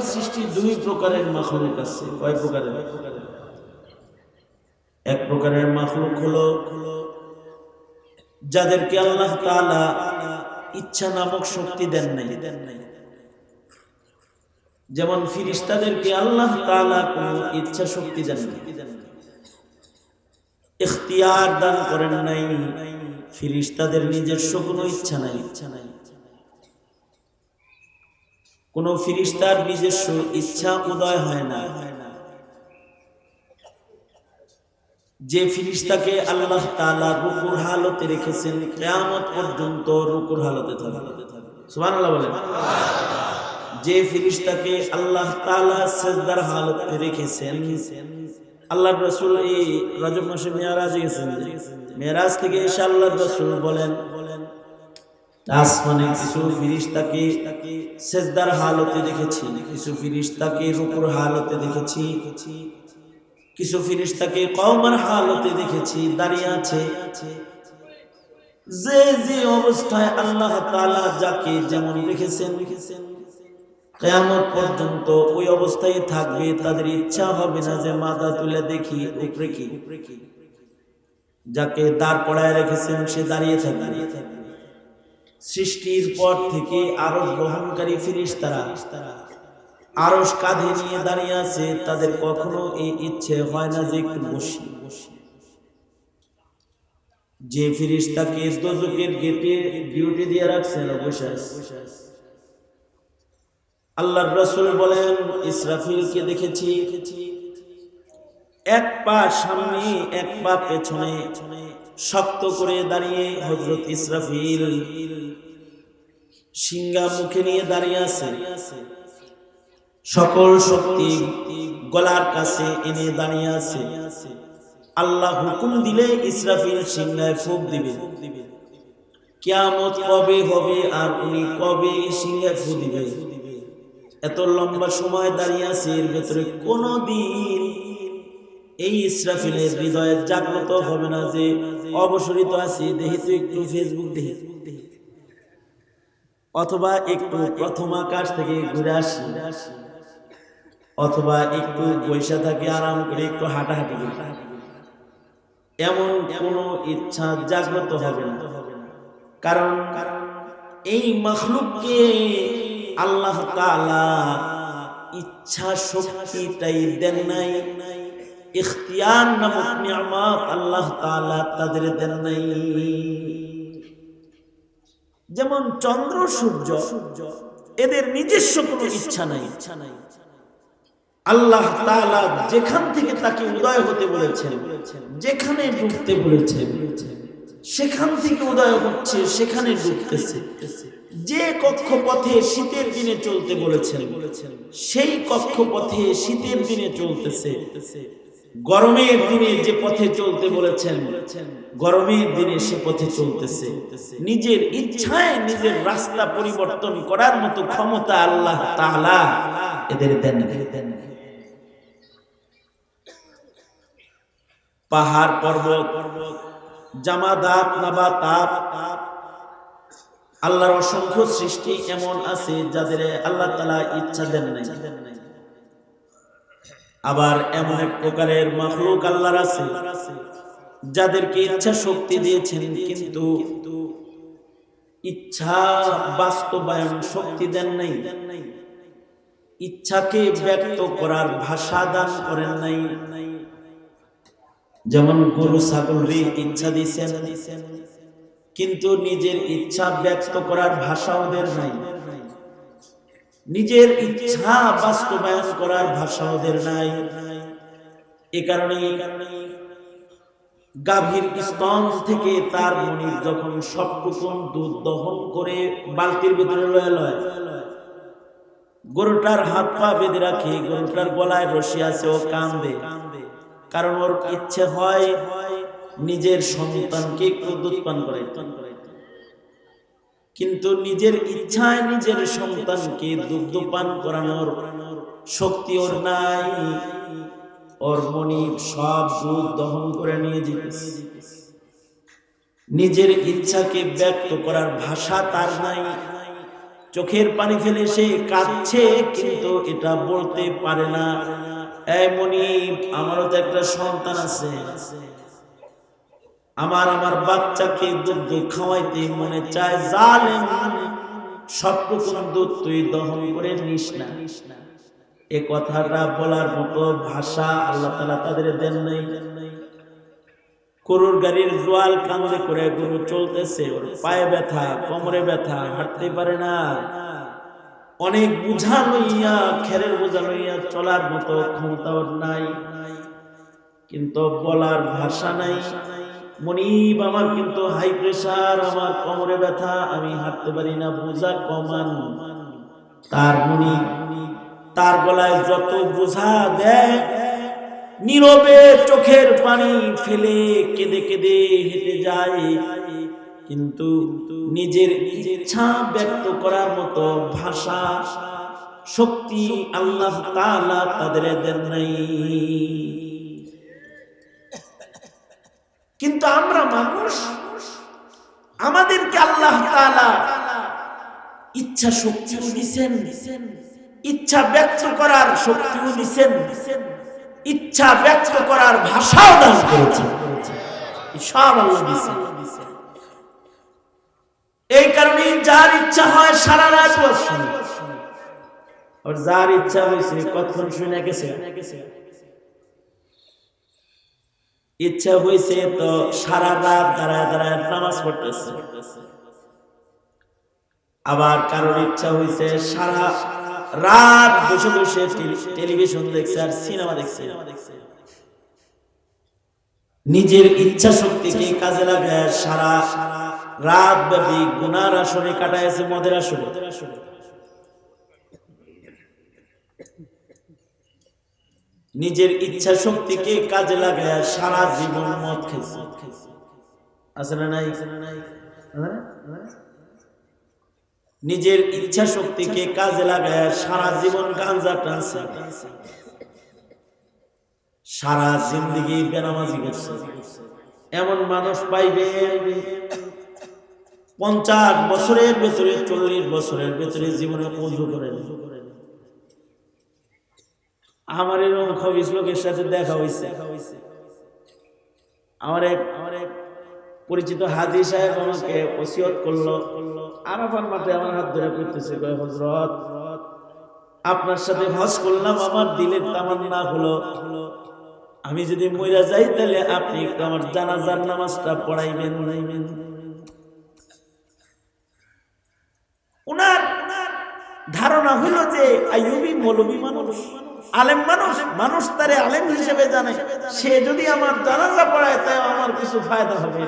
সৃষ্টি দুই প্রকারের মাখলুক আছে। কয় প্রকারের? এক প্রকারের মাখলুক হলো যাদেরকে আল্লাহ তাআলা ইচ্ছা নামক শক্তি দেন নাই। দেন নাই যেমন ফিরিস্তাদেরকে আল্লাহ তাআলা কোনো ইচ্ছা শক্তি দেন নাই। ইখতিয়ার দান করেন নাই। ফিরিস্তাদের নিজস্ব কোনো ইচ্ছা নাই ইচ্ছা নাই। কোন ফিরিস্তার নিজস্ব ইচ্ছা উদয় হয় না। যে ফিরিস্তাকে আল্লাহ তাআলা রুকুর হালতে রেখেছেন, কিয়ামত পর্যন্ত রুকুর হালতে থাকবে। যে ফিরিস্তাকে আল্লাহ তাআলা সিজদার হালতে রেখেছেন আল্লাহ রাসূল এই রজব মাসে মেরাজে গেছেন। মেরাজ থেকে এসে আল্লাহ রাসূল বলেন আসমানে কিছু ফিরিস্তাকে সেজদার হালতে দেখেছি, কিছু ফিরিস্তাকে রুকুর হালতে দেখেছি, কিছু ফিরিস্তাকে কওমার হালতে দেখেছি, দাঁড়িয়ে আছে। যে যে অবস্থায় আল্লাহ তাআলা যাকে যেমন রেখেছেন রেখেছেন কেয়ামত পর্যন্ত ওই অবস্থায় থাকবে, তাদের ইচ্ছা হবে না যে মাথা তুলে দেখি, উপরে কি? যাকে দাঁড় করায় রেখেছেন, সে দাঁড়িয়ে থাকবে। সৃষ্টির পর থেকে আরও গ্রহণকারী ফিরিস তারা আরস কাঁধে নিয়ে দাঁড়িয়ে আছে, তাদের কখনো এই ইচ্ছে হয় না যে একটু বসি যে ফিরিস তাকে দোজকের গেটে ডিউটি দিয়ে রাখছেন বসে আছে। আল্লাহর রসুল বলেন, ইসরাফিলকে দেখেছি, এক পা সামনে, এক পা পেছনে, শক্ত করে দাঁড়িয়ে হজরত ইসরাফিল সিঙ্গা মুখে নিয়ে দাঁড়িয়ে আছে। সকল শক্তি গলার কাছে এনে দাঁড়িয়ে আছে। আল্লাহ হুকুম দিলে ইসরাফিল সিংহায় ফুক দিবে। কবে হবে আর উনি কবে সিংহায় ফু দিবে? এত লম্বা সময় দাঁড়িয়ে আছে, এর ভেতরে কোনো দিন এই ইসরাফিলের হৃদয়ে জাগ্রত হবে না যে অবসরিত আছি দেখি একটু ফেসবুক দেখি। অথবা একটু প্রথম আকাশ থেকে ঘুরে আসি। অথবা একটু পয়সা থাকে আরাম করে একটু হাঁটাহাঁটি করি। এমন কোনো ইচ্ছা জাগ্রত হবে না। কারণ এই মখলুককে আল্লাহ ইচ্ছা শক্তিটাই দেন নাই। ইখতিয়ার নামক নিয়ামত আল্লাহ তাদের দেন নাই। যেমন চন্দ্র, সূর্য, এদের নিজস্ব কোনো ইচ্ছা নাই। ইচ্ছা নাই আল্লাহ যেখান থেকে তাকে উদয় হতে বলেছেন, যেখানে ডুবতে বলেছেন, সেখান থেকে উদয় হচ্ছে, সেখানে ডুবতেছে। যে কক্ষপথে শীতের দিনে চলতে বলেছেন, সেই কক্ষপথে শীতের দিনে চলতেছে। গরমের দিনে যে পথে চলতে বলেছেন, গরমের দিনে সে পথে চলতেছে। নিজের ইচ্ছায় নিজের রাস্তা পরিবর্তন করার মতো ক্ষমতা আল্লাহ তাআলা এদের দেন পাহাড় পর্বত জামাদাত নাবাতাত আল্লাহর অসংখ্য সৃষ্টি এমন আছে যাদের আল্লাহ তালা ইচ্ছা দেন নাই। আবার এমন এক প্রকারের মাখলুক আল্লাহর আছে, যাদেরকে ইচ্ছা শক্তি দিয়েছেন, কিন্তু ইচ্ছা বাস্তবায়ন শক্তি দেন নাই। ইচ্ছাকে ব্যক্ত করার ভাষা দান করেন নাই। যেমন গরু, ছাগল ইচ্ছা দিয়েছেন, কিন্তু নিজের ইচ্ছা ব্যক্ত করার ভাষা ওদের নাই। নিজের ইচ্ছা বাস্তবায়ন করার ভাষা ওদের নাই। এ কারণে গাভীর স্তন থেকে তার মনির যখন সবটুকুন দুধ দহন করে বালতির ভিতরে লয়ে লয়, গরুটার হাত পা বেঁধে রাখে, গরুটার গলায় রশি আছে, ও কান্দে। কারণ ওর ইচ্ছে হয় নিজের সন্তানকে একটু দুধ পান করে। কিন্তু নিজের ইচ্ছায় নিজের সন্তানকে দুগ্ধ পান করানোর শক্তি ওর নাই। ওর মনি সব দুধ দহন করে নিয়ে যেতেছে। নিজের ইচ্ছাকে ব্যক্ত করার ভাষা তার নাই। চোখের পানি ফেলে সে কাঁদছে, কিন্তু এটা বলতে পারে না। এই মনিব, আমারও তো একটা সন্তান আছে। আমার আমার বাচ্চাকে দুধ খাওয়াইতে মনে চায়, জালেম, সবটুকুন দুধ তুই দহন করে নিস না। এ কথাটা বলার মতো ভাষা আল্লাহ তালা তাদের দেন নাই। গরুর গাড়ির জোয়াল কান্দে করে গরু চলতেছে পায়ে ব্যথা, কোমরে ব্যথা, হাঁটতে পারে না। অনেক বোঝা লইয়া, খেরের বোঝা লইয়া চলার মতো ক্ষমতা ওর নাই। কিন্তু বলার ভাষা নাই। মনিব, আমার কিন্তু হাই প্রেসার আমার কোমরে ব্যথা, আমি হাঁটতে পারি না, বোঝা কমান। তার মনিব, তার গলায় যত বোঝা দেয়, নীরবে চোখের পানি ফেলে কেঁদে কেঁদে হেঁটে যায়। কিন্তু নিজের ইচ্ছা ব্যক্ত করার মতো ভাষা, শক্তি আল্লাহ তাদের দেন নাই। কিন্তু আমরা মানুষ, আমাদেরকে আল্লাহ ইচ্ছা শক্তিও দিছেন, ইচ্ছা ব্যক্ত করার শক্তিও ইচ্ছা ব্যক্ত করার ভাষাও দান করেছেন। সব আল্লাহ এই কারণে যার ইচ্ছা হয় সারা রাত যার ইচ্ছা হয়েছে, কতক্ষণ শুনে গেছে? ইচ্ছা হয়েছে তো সারা রাত দাঁড়ায় দাঁড়ায় নামাজ পড়তেছে। আবার কারোর ইচ্ছা হয়েছে সারা রাত বসে বসে টেলিভিশন দেখছে আর সিনেমা দেখছে। নিজের ইচ্ছা শক্তিকে কাজে লাগায় সারা রাত ব্যাপী গুনার আসনে কাটাইছে মদের আসনে নিজের ইচ্ছা শক্তিকে কাজে লাগায় সারা জীবন মদ খেয়েছে। আছে না নাই? নিজের ইচ্ছা শক্তিকে কাজে লাগায় সারা জীবন গাঞ্জা টানছে। সারা জিন্দগি বেনামাজি করছে। এমন মানুষ পাইবে পঞ্চাশ বছরের ভেতরে, চল্লিশ বছরের ভেতরে জীবনে পুজো করেন আমার এরকম খবিস লোকের সাথে দেখা হয়েছে আমার এক আমার এক পরিচিত হাজি সাহেব আমাকে ওসিয়ত করল। আরাফার মাঠে আমার হাত ধরে করতেছে হজরত আপনার সাথে হজ করলাম, আমার দিলের তামান্না হলো। আমি যদি মইরা যাই, তাহলে আপনি আমার জানাজার নামাজটা পড়াইবেন। নাইবেন ওনার ধারণা হলো যে আইয়ুবি মৌলবী মানুষ। আলেম মানুষ মানুষ তারে আলেম হিসেবে জানে। সে যদি আমার জানাজা পড়ায়, তাই আমার কিছু ফায়দা হবে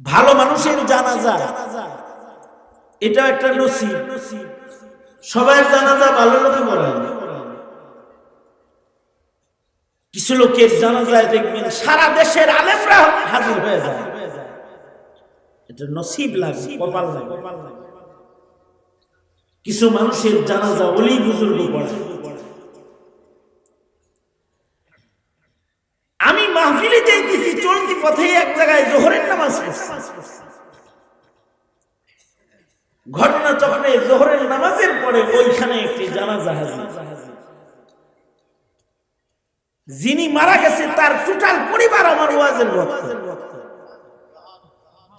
ভালো মানুষের জানাজা এটা একটা নসিব। সবাই জানাজা ভালো লোকে পড়ায় কিছু লোকের জানাজায় দেখবেন সারা দেশের আলেমরা হাজির হয়ে যায়। এটা নসিব লাগে, কপাল লাগে। কিছু মানুষের জানাজা অলি বুজুর্গ পড়ে। আমি মাহফিলে যাইতেছি, চলতি পথে এক জায়গায় জোহরের নামাজ ঘটনা চক্রে জোহরের নামাজের পরে ওইখানে একটি জানাজা হাজির। যিনি মারা গেছে, তার টোটাল পরিবার আমার ওয়াজের ভক্ত